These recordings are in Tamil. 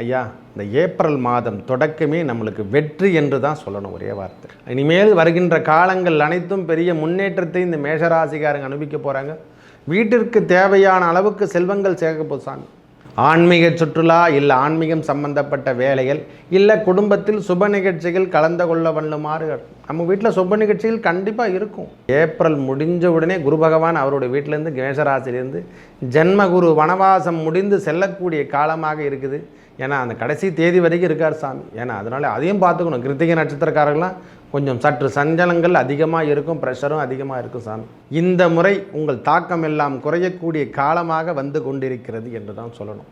ஐயா இந்த ஏப்ரல் மாதம் தொடக்கமே நம்மளுக்கு வெற்றி என்று தான் சொல்லணும் ஒரே வார்த்தை. இனிமேல் வருகின்ற காலங்கள் அனைத்தும் பெரிய முன்னேற்றத்தை இந்த மேஷராசிக்காரங்க அனுபவிக்க போகிறாங்க வீட்டிற்கு தேவையான அளவுக்கு செல்வங்கள் சேர்க்க போகுது சாமி. ஆன்மீக சுற்றுலா இல்லை ஆன்மீகம் சம்பந்தப்பட்ட வேலைகள் இல்லை குடும்பத்தில் சுப நிகழ்ச்சிகள் கலந்து கொள்ள வல்லுமாறு நம்ம வீட்டில் சுப நிகழ்ச்சிகள் கண்டிப்பாக இருக்கும். ஏப்ரல் முடிஞ்ச உடனே குரு பகவான் அவருடைய வீட்டிலேருந்து கணேசராசிலேருந்து ஜென்மகுரு வனவாசம் முடிந்து செல்லக்கூடிய காலமாக இருக்குது. ஏன்னா அந்த கடைசி தேதி வரைக்கும் இருக்கார் சாமி. ஏன்னா அதனால் அதையும் பார்த்துக்கணும். கிருத்திகை நட்சத்திரக்காரர்கள்லாம் கொஞ்சம் சற்று சஞ்சலங்கள் அதிகமாக இருக்கும் ப்ரெஷரும் அதிகமாக இருக்கும் சாமி. இந்த முறை உங்கள் தாக்கம் எல்லாம் குறையக்கூடிய காலமாக வந்து கொண்டிருக்கிறது என்று தான் சொல்லணும்.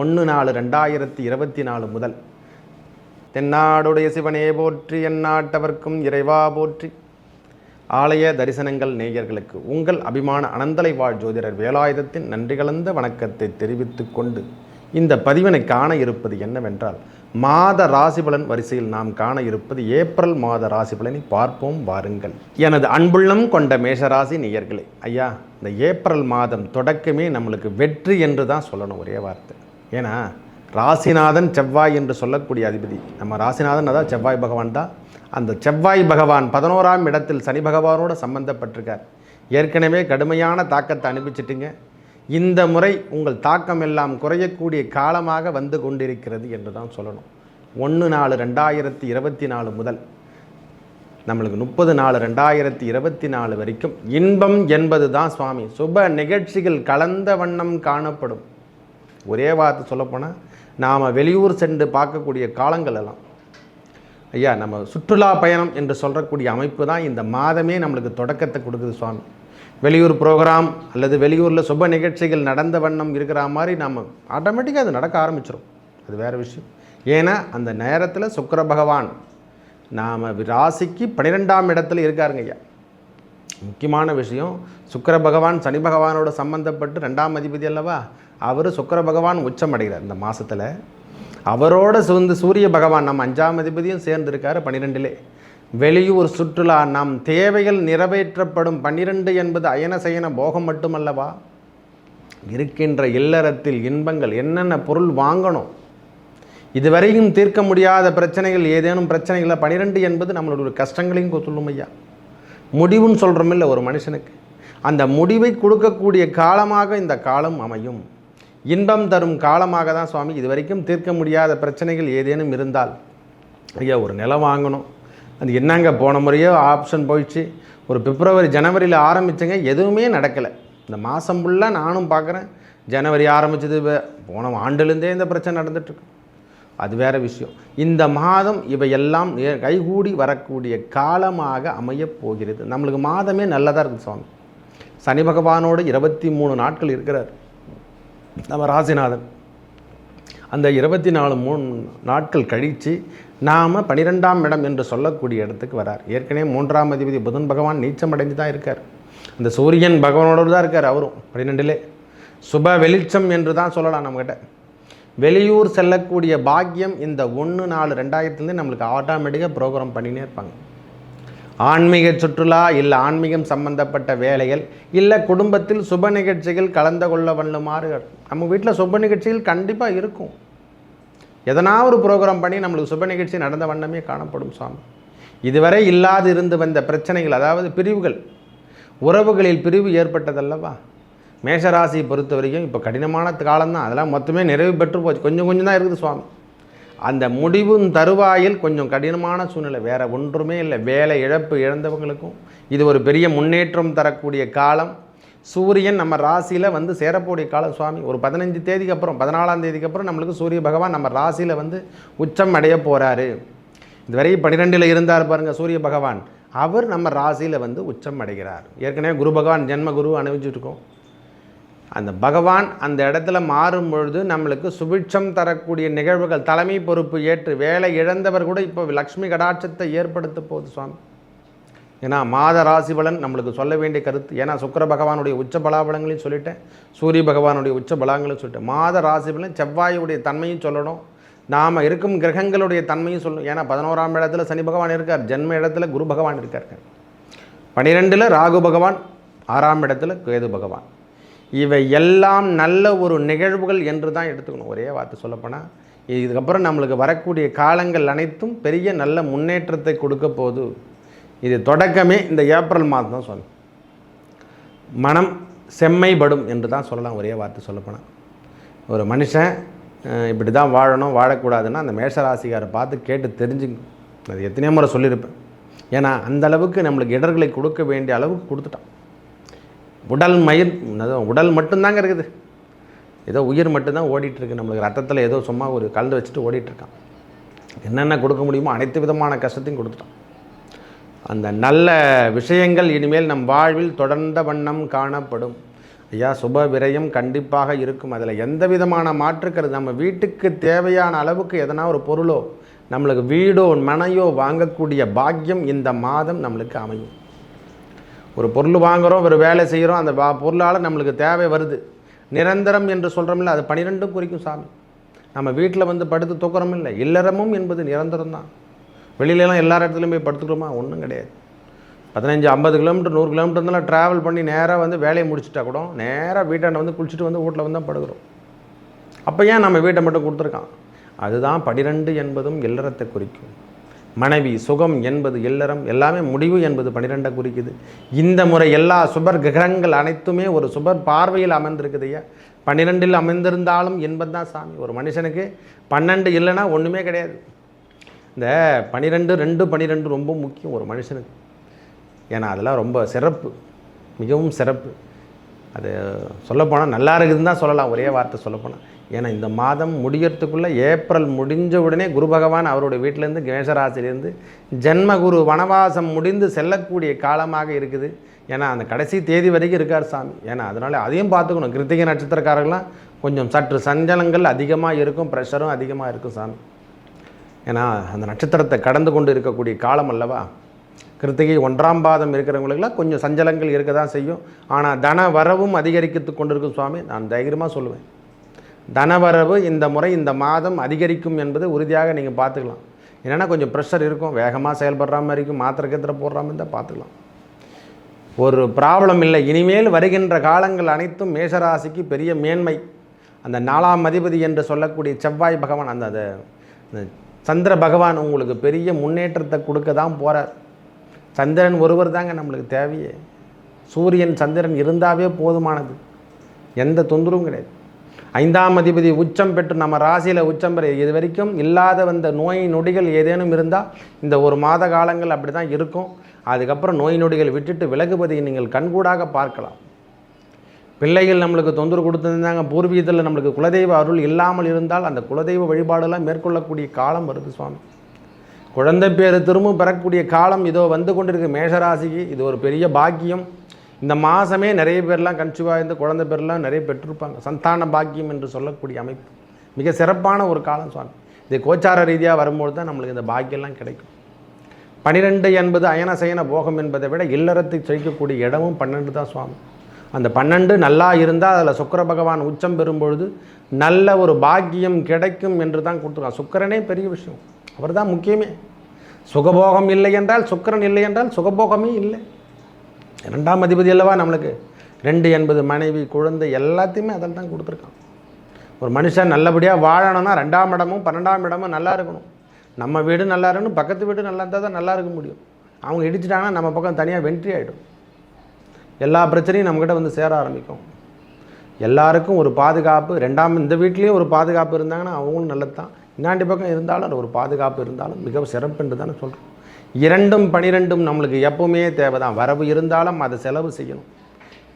ஒன்று நாலு ரெண்டாயிரத்தி இருபத்தி நாலு முதல். தென்னாடுடைய சிவனே போற்றி எந்நாட்டவர்க்கும் இறைவா போற்றி. ஆலய தரிசனங்கள் நேயர்களுக்கு உங்கள் அபிமான அனந்தலை வாழ் ஜோதிடர் வேலாயுதத்தின் நன்றி கலந்த வணக்கத்தை தெரிவித்துக்கொண்டு இந்த பதிவினை காண இருப்பது என்னவென்றால் மாத ராசிபலன் வரிசையில் நாம் காண இருப்பது ஏப்ரல் மாத ராசிபலனை பார்ப்போம் வாருங்கள். எனது அன்புள்ளம் கொண்ட மேஷராசி நேயர்களே ஐயா இந்த ஏப்ரல் மாதம் தொடக்கமே நம்மளுக்கு வெற்றி என்று தான் சொல்லணும் ஒரே வார்த்தை. ஏன்னா ராசிநாதன் செவ்வாய் என்று சொல்லக்கூடிய அதிபதி. நம்ம ராசிநாதன் அதான் செவ்வாய் பகவான் தான். அந்த செவ்வாய் பகவான் பதினோராம் இடத்தில் சனி பகவானோட சம்பந்தப்பட்டிருக்கார். ஏற்கனவே கடுமையான தாக்கத்தை அனுப்பிச்சிட்டிங்க இந்த முறை உங்கள் தாக்கம் எல்லாம் குறையக்கூடிய காலமாக வந்து கொண்டிருக்கிறது என்று தான் சொல்லணும். ஒன்று நாலு ரெண்டாயிரத்தி இருபத்தி நாலு முதல். நம்மளுக்கு முப்பது நாலு ரெண்டாயிரத்தி இருபத்தி நாலு வரைக்கும் இன்பம் என்பது தான் சுவாமி. சுப நிகழ்ச்சிகள் கலந்த வண்ணம் காணப்படும். ஒரே வார்த்தை சொல்லப்போனால் நாம் வெளியூர் சென்று பார்க்கக்கூடிய காலங்கள் எல்லாம். ஐயா நம்ம சுற்றுலா பயணம் என்று சொல்லக்கூடிய அமைப்பு தான் இந்த மாதமே நம்மளுக்கு தொடக்கத்தை கொடுக்குது சுவாமி. வெளியூர் ப்ரோக்ராம் அல்லது வெளியூரில் சுப நிகழ்ச்சிகள் நடந்த வண்ணம் இருக்கிற மாதிரி நம்ம ஆட்டோமேட்டிக்காக அது நடக்க ஆரம்பிச்சிடும் அது வேறு விஷயம். ஏன்னா அந்த நேரத்தில் சுக்கிர பகவான் நாம் ராசிக்கு பன்னிரெண்டாம் இடத்துல இருக்காருங்க ஐயா. முக்கியமான விஷயம் சுக்கிர பகவான் சனி பகவானோட சம்மந்தப்பட்டு ரெண்டாம் அதிபதி அல்லவா? அவர் சுக்கர பகவான் உச்சம் அடைகிறார் இந்த மாதத்தில் அவரோட வந்து சூரிய பகவான் நம்ம அஞ்சாம் அதிபதியும் சேர்ந்துருக்காரு பன்னிரெண்டிலே வெளியூர் சுற்றுலா நம் தேவைகள் நிறைவேற்றப்படும் பன்னிரண்டு என்பது அயன சயன போகம் மட்டுமல்லவா? இருக்கின்ற இல்லறத்தில் இன்பங்கள் என்னென்ன பொருள் வாங்கணும்? இதுவரையும் தீர்க்க முடியாத பிரச்சனைகள் ஏதேனும் பிரச்சனைகளை? பன்னிரெண்டு என்பது நம்மளுடைய கஷ்டங்களையும் சொல்லும் ஐயா. முடிவுன்னு சொல்கிறோமில்ல ஒரு மனுஷனுக்கு. அந்த முடிவை கொடுக்கக்கூடிய காலமாக இந்த காலம் அமையும். இன்பம் தரும் காலமாக தான் சுவாமி இது வரைக்கும் தீர்க்க முடியாத பிரச்சனைகள் ஏதேனும் இருந்தால் ஐயா ஒரு நிலம் வாங்கணும். அது என்னங்க போன முறையோ ஆப்ஷன் போயிடுச்சு. ஒரு பிப்ரவரி ஜனவரியில் ஆரம்பித்தங்க எதுவுமே நடக்கலை. இந்த மாதம் ஃபுல்லாக நானும் பார்க்குறேன் ஜனவரி ஆரம்பித்தது போன ஆண்டுலேருந்தே இந்த பிரச்சனை நடந்துட்டுருக்கு. அது வேறு விஷயம். இந்த மாதம் இவையெல்லாம் கைகூடி வரக்கூடிய காலமாக அமையப் போகிறது. நம்மளுக்கு மாதமே நல்லதாக இருக்குது சுவாமி. சனி பகவானோடு இருபத்தி மூணு நாட்கள் இருக்கிறார். நம்ம ராசிநாதன். அந்த இருபத்தி நாலு மூணு நாட்கள் கழித்து நாம் பனிரெண்டாம் இடம் என்று சொல்லக்கூடிய இடத்துக்கு வரார். ஏற்கனவே மூன்றாம் அதிபதி புதன் பகவான் நீச்சம் அடைந்து தான் இருக்கார். அந்த சூரியன் பகவானோடு தான் இருக்கார் அவரும் பன்னிரெண்டிலே சுப வெளிச்சம் என்று தான் சொல்லலாம் நம்மக்கிட்ட வெளியூர் செல்லக்கூடிய பாக்கியம் இந்த ஒன்று நாலு ரெண்டாயிரத்துலேருந்து நம்மளுக்கு ஆட்டோமேட்டிக்காக ப்ரோக்ராம் பண்ணினே இருப்பாங்க. ஆன்மீக சுற்றுலா இல்லை ஆன்மீகம் சம்பந்தப்பட்ட வேலைகள் இல்லை குடும்பத்தில் சுப நிகழ்ச்சிகள் கலந்து கொள்ள வல்லுமாறு. நம்ம வீட்டில் சுப நிகழ்ச்சிகள் கண்டிப்பாக இருக்கும். எதனா ஒரு ப்ரோக்ராம் பண்ணி நம்மளுக்கு சுப நிகழ்ச்சி நடந்த வண்ணமே காணப்படும் சுவாமி. இதுவரை இல்லாது இருந்து வந்த பிரச்சனைகள் அதாவது பிரிவுகள் உறவுகளில் பிரிவு ஏற்பட்டதல்லவா? மேஷராசியை பொறுத்த வரைக்கும் இப்போ கடினமான காலம்தான். அதெல்லாம் மொத்தமே நிறைவு பெற்று போச்சு. கொஞ்சம் கொஞ்சம் தான் இருக்குது சுவாமி. அந்த முடிவும் தருவாயில் கொஞ்சம் கடினமான சூழ்நிலை. வேறு ஒன்றுமே இல்லை. வேலை இழப்பு இழந்தவங்களுக்கும் இது ஒரு பெரிய முன்னேற்றம் தரக்கூடிய காலம். சூரியன் நம்ம ராசியில் வந்து சேரப்போடைய காலம் சுவாமி ஒரு பதினஞ்சு தேதிக்கு அப்புறம் பதினாலாம் தேதிக்கு அப்புறம் நம்மளுக்கு சூரிய பகவான் நம்ம ராசியில் வந்து உச்சம் அடைய போகிறாரு இதுவரை பன்னிரெண்டில் இருந்தார் பாருங்கள் சூரிய பகவான். அவர் நம்ம ராசியில் வந்து உச்சம் அடைகிறார். ஏற்கனவே குரு பகவான் ஜென்ம குரு அனுபவிச்சுட்ருக்கோம் அந்த பகவான் அந்த இடத்துல மாறும் பொழுது நம்மளுக்கு சுபிட்சம் தரக்கூடிய நிகழ்வுகள் தலைமை பொறுப்பு ஏற்று வேலை இழந்தவர் கூட இப்போ லக்ஷ்மி கடாட்சத்தை ஏற்படுத்த போகுது சுவாமி. ஏன்னா மாத ராசி பலன் நம்மளுக்கு சொல்ல வேண்டிய கருத்து. ஏன்னா சுக்கர பகவானுடைய உச்ச பலாபலங்களையும் சொல்லிட்டேன். சூரிய பகவானுடைய உச்ச பலாங்களையும் சொல்லிட்டேன். மாத ராசி பலன் செவ்வாயுடைய தன்மையும் சொல்லணும். நாம் இருக்கும் கிரகங்களுடைய தன்மையும் சொல்லணும். ஏன்னா பதினோராம் இடத்துல சனி பகவான் இருக்கார். ஜென்ம இடத்துல குரு பகவான் இருக்கார். பனிரெண்டில் ராகு பகவான் ஆறாம் இடத்துல கேது பகவான். இவை எல்லாம் நல்ல ஒரு நிகழ்வுகள் என்று தான் எடுத்துக்கணும். ஒரே வார்த்தை சொல்லப்போனால் இதுக்கப்புறம் நம்மளுக்கு வரக்கூடிய காலங்கள் அனைத்தும் பெரிய நல்ல முன்னேற்றத்தை கொடுக்க போகுது. இது தொடக்கமே இந்த ஏப்ரல் மாதம் தான் சொன்னேன் மனம் செம்மைப்படும் என்று தான் சொல்லலாம் ஒரே வார்த்தை சொல்லப்போனால் ஒரு மனுஷன் இப்படி தான் வாழணும் வாழக்கூடாதுன்னா அந்த மேஷராசிக்காரை பார்த்து கேட்டு தெரிஞ்சுங்க அது எத்தனையோ முறை சொல்லியிருப்பேன். ஏன்னா அந்த அளவுக்கு நம்மளுக்கு இடர்களை கொடுக்க வேண்டிய அளவுக்கு கொடுத்துட்டான். உடல் மயிர் அதான் உடல் மட்டும்தாங்க இருக்குது. ஏதோ உயிர் மட்டும்தான் ஓடிட்டுருக்கு. நம்மளுக்கு ரத்தத்தில் ஏதோ சும்மா ஒரு கலந்து வச்சுட்டு ஓடிட்டுருக்கான். என்னென்ன கொடுக்க முடியுமோ அனைத்து விதமான கஷ்டத்தையும் கொடுத்துட்டான். அந்த நல்ல விஷயங்கள் இனிமேல் நம் வாழ்வில் தொடர்ந்த வண்ணம் காணப்படும். ஐயா சுப விரயம் கண்டிப்பாக இருக்கும். அதில் எந்த விதமான மாற்றுக்கிறது? நம்ம வீட்டுக்கு தேவையான அளவுக்கு எதனா ஒரு பொருளோ நம்மளுக்கு வீடோ மனையோ வாங்கக்கூடிய பாக்கியம் இந்த மாதம் நம்மளுக்கு அமையும். ஒரு பொருள் வாங்குகிறோம் ஒரு வேலை செய்கிறோம் அந்த வா பொருளால் நம்மளுக்கு தேவை வருது. நிரந்தரம் என்று சொல்கிறோம்ல அது பனிரெண்டும் குறிக்கும் சாமி. நம்ம வீட்டில் வந்து படுத்து தூக்குறோம் இல்லை இல்லறமும் என்பது நிரந்தரம் தான். வெளியிலலாம் எல்லா இடத்துலையும் போய் படுத்துக்கிறோமா ஒன்றும் கிடையாது. பதினஞ்சு ஐம்பது கிலோமீட்டர் நூறு கிலோமீட்டர் இருந்தாலும் ட்ராவல் பண்ணி நேராக வந்து வேலையை முடிச்சுட்டா கூட நேராக வீட்டாண்ட வந்து குளிச்சுட்டு வந்து வீட்டில் வந்து தான் படுக்கிறோம். அப்போ ஏன் நம்ம வீட்டை மட்டும் கொடுத்துருக்கான்? அதுதான் பனிரெண்டு என்பதும் இல்லறத்தை குறிக்கும். மனைவி சுகம் என்பது இல்லறம் எல்லாமே முடிவு என்பது பனிரெண்டை குறிக்குது. இந்த முறை எல்லா சுபர் கிரகங்கள் அனைத்துமே ஒரு சுபர் பார்வையில் அமர்ந்திருக்குது ஐயா. பன்னிரெண்டில் அமைந்திருந்தாலும் என்பது தான் சாமி. ஒரு மனுஷனுக்கு பன்னெண்டு இல்லைன்னா ஒன்றுமே கிடையாது. இந்த பனிரெண்டு ரெண்டு பனிரெண்டு ரொம்ப முக்கியம் ஒரு மனுஷனுக்கு. ஏன்னா அதெல்லாம் ரொம்ப சிறப்பு. மிகவும் சிறப்பு. அது சொல்லப்போனால் நல்லா இருக்குதுன்னு தான் சொல்லலாம். ஒரே வார்த்தை சொல்லப்போனால் ஏன்னா இந்த மாதம் முடியறதுக்குள்ளே ஏப்ரல் முடிஞ்ச உடனே குரு பகவான் அவருடைய வீட்டிலேருந்து மேஷராசிலேருந்து ஜென்மகுரு வனவாசம் முடிந்து செல்லக்கூடிய காலமாக இருக்குது. ஏன்னா அந்த கடைசி தேதி வரைக்கும் இருக்கார் சாமி. ஏன்னா அதனால் அதையும் பார்த்துக்கணும். கிருத்திகை நட்சத்திரக்காரர்கள்லாம் கொஞ்சம் சற்று சஞ்சலங்கள் அதிகமாக இருக்கும். ப்ரெஷரும் அதிகமாக இருக்கும் சாமி. ஏன்னா அந்த நட்சத்திரத்தை கடந்து கொண்டு இருக்கக்கூடிய காலம் அல்லவா? கிருத்திகை ஒன்றாம் பாதம் இருக்கிறவங்களுக்கெல்லாம் கொஞ்சம் சஞ்சலங்கள் இருக்க தான் செய்யும். ஆனால் தன வரவும் அதிகரித்து கொண்டிருக்கும் சுவாமி நான் தைரியமாக சொல்லுவேன். தனவரவு இந்த முறை இந்த மாதம் அதிகரிக்கும் என்பது உறுதியாக நீங்கள் பார்த்துக்கலாம். என்னென்னா கொஞ்சம் ப்ரெஷர் இருக்கும். வேகமாக செயல்படுற மாதிரி இருக்கும். மாத்திரை கத்திர போடுற மாதிரி தான் பார்த்துக்கலாம். ஒரு ப்ராப்ளம் இல்லை. இனிமேல் வருகின்ற காலங்கள் அனைத்தும் மேஷராசிக்கு பெரிய மேன்மை. அந்த நாலாம் அதிபதி என்று சொல்லக்கூடிய செவ்வாய் பகவான் அந்த அந்த சந்திர பகவான் உங்களுக்கு பெரிய முன்னேற்றத்தை கொடுக்க தான் போகிறார் சந்திரன் ஒருவர் தாங்க நம்மளுக்கு தேவையே. சூரியன் சந்திரன் இருந்தாவே போதுமானது. எந்த தொந்தரவும் கிடையாது. ஐந்தாம் அதிபதி உச்சம் பெற்று நம்ம ராசியில் உச்சம் பெற இது வரைக்கும் இல்லாத வந்த நோய் நொடிகள் ஏதேனும் இருந்தால் இந்த ஒரு மாத காலங்கள் அப்படி தான் இருக்கும். அதுக்கப்புறம் நோய் நொடிகள் விட்டுட்டு விலகுவதை நீங்கள் கண்கூடாக பார்க்கலாம். பிள்ளைகள் நம்மளுக்கு தொந்தரவு கொடுத்துருந்தாங்க பூர்வீகத்தில் நம்மளுக்கு குலதெய்வ அருள் இல்லாமல் இருந்தால் அந்த குலதெய்வ வழிபாடெல்லாம் மேற்கொள்ளக்கூடிய காலம் வருது சுவாமி. குழந்தை பேர் திரும்ப பெறக்கூடிய காலம் இதோ வந்து கொண்டிருக்கு. மேஷராசிக்கு இது ஒரு பெரிய பாக்கியம். இந்த மாதமே நிறைய பேர்லாம் கன்சிவாக இருந்து குழந்தை பேர்லாம் நிறைய பெற்றிருப்பாங்க. சந்தான பாக்கியம் என்று சொல்லக்கூடிய அமைப்பு. மிக சிறப்பான ஒரு காலம் சுவாமி. இது கோச்சார ரீதியாக வரும்போது தான் நம்மளுக்கு இந்த பாக்கியம்லாம் கிடைக்கும். பனிரெண்டு என்பது அயன சயன போகம் என்பதை விட இல்லறத்தை செய்யக்கூடிய இடமும் பன்னெண்டு தான் சுவாமி. அந்த பன்னெண்டு நல்லா இருந்தால் அதில் சுக்கர பகவான் உச்சம் பெறும்பொழுது நல்ல ஒரு பாக்கியம் கிடைக்கும் என்று தான் கொடுத்துருக்கான் சுக்கரனே பெரிய விஷயம். அவர் தான் முக்கியமே. சுகபோகம் இல்லை என்றால் சுக்கரன் இல்லை என்றால் சுகபோகமே இல்லை. ரெண்டாம் அதிபதி அல்லவா நம்மளுக்கு? ரெண்டு என்பது மனைவி குழந்தை எல்லாத்தையுமே அதில் தான் கொடுத்துருக்கான். ஒரு மனுஷன் நல்லபடியாக வாழணும்னா ரெண்டாம் இடமும் பன்னெண்டாம் இடமும் நல்லா இருக்கணும். நம்ம வீடு நல்லா இருக்கணும் பக்கத்து வீடு நல்லா இருந்தால் தான் நல்லா இருக்க முடியும். அவங்க இடிச்சிட்டாங்கன்னா நம்ம பக்கம் தனியாக வென்ட்ரி ஆகிடும் எல்லா பிரச்சனையும் நம்மக்கிட்ட வந்து சேர ஆரம்பிக்கும். எல்லாருக்கும் ஒரு பாதுகாப்பு ரெண்டாம் இந்த வீட்லேயும் ஒரு பாதுகாப்பு இருந்தாங்கன்னா அவங்களும் நல்லது தான் இன்னாண்டி பக்கம் இருந்தாலும் அது ஒரு பாதுகாப்பு இருந்தாலும் மிகவும் சிறப்பு என்று தானே சொல்கிறோம் இரண்டும் பனிரெண்டும் நம்மளுக்கு எப்பவுமே தேவை தான் வரவு இருந்தாலும் அதை செலவு செய்யணும்.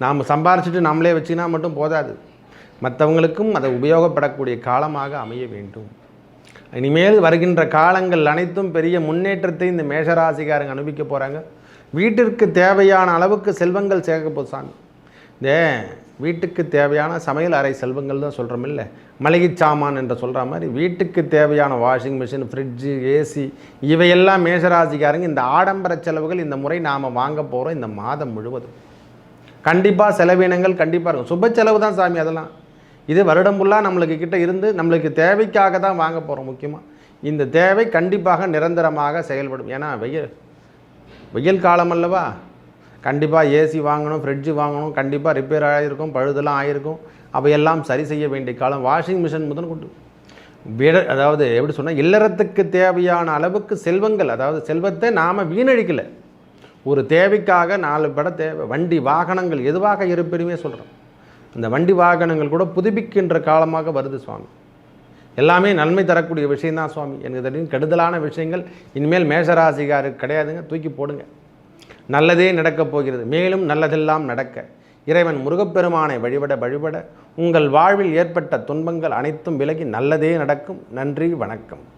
நாம் சம்பாரிச்சிட்டு நம்மளே வச்சுனா மட்டும் போதாது. மற்றவங்களுக்கும் அதை உபயோகப்படக்கூடிய காலமாக அமைய வேண்டும். இனிமேல் வருகின்ற காலங்கள் அனைத்தும் பெரிய முன்னேற்றத்தை இந்த மேஷராசிக்காரங்க அனுபவிக்க போகிறாங்க வீட்டிற்கு தேவையான அளவுக்கு செல்வங்கள் சேர்க்க போது சாமி. இந்த வீட்டுக்கு தேவையான சமையல் அறை செல்வங்கள் தான் சொல்கிறோம் இல்லை? மளிகை சாமான் என்று சொல்கிற மாதிரி வீட்டுக்கு தேவையான வாஷிங் மிஷின் ஃப்ரிட்ஜு ஏசி இவையெல்லாம் மேஷராசிக்காரங்க இந்த ஆடம்பர செலவுகள் இந்த முறை நாம் வாங்க போகிறோம் இந்த மாதம் முழுவதும். கண்டிப்பாக செலவினங்கள் கண்டிப்பாக இருக்கும். சுப செலவு தான் சாமி அதெல்லாம். இது வருடம் ஃபுல்லாக நம்மளுக்கு கிட்டே இருந்து நம்மளுக்கு தேவைக்காக தான் வாங்க போகிறோம் முக்கியமாக இந்த தேவை கண்டிப்பாக நிரந்தரமாக செயல்படும். ஏன்னா வெயில் வெயில் காலம் அல்லவா? கண்டிப்பாக ஏசி வாங்கணும் ஃப்ரிட்ஜு வாங்கணும் கண்டிப்பாக ரிப்பேர் ஆகிருக்கும் பழுதெல்லாம் ஆகிருக்கும் அவையெல்லாம் சரி செய்ய வேண்டிய காலம். வாஷிங் மிஷின் முதல் கொண்டு. விட அதாவது எப்படி சொன்னால் இல்லறத்துக்கு தேவையான அளவுக்கு செல்வங்கள் அதாவது செல்வத்தை நாம் வீணழிக்கலை ஒரு தேவைக்காக நாலு பட தேவை. வண்டி வாகனங்கள் எதுவாக இருப்பினுமே சொல்கிறோம் அந்த வண்டி வாகனங்கள் கூட புதுப்பிக்கின்ற காலமாக வருது சுவாமி. எல்லாமே நன்மை தரக்கூடிய விஷயந்தான் சுவாமி. எனக்கு தெரியும் கெடுதலான விஷயங்கள். இனிமேல் மேஷராசிகாருக்கு கிடையாதுங்க. தூக்கி போடுங்க. நல்லதே நடக்கப் போகிறது. மேலும் நல்லதெல்லாம் நடக்க. இறைவன் முருகப்பெருமானை வழிபட வழிபட உங்கள் வாழ்வில் ஏற்பட்ட துன்பங்கள் அனைத்தும் விலகி நல்லதே நடக்கும். நன்றி வணக்கம்.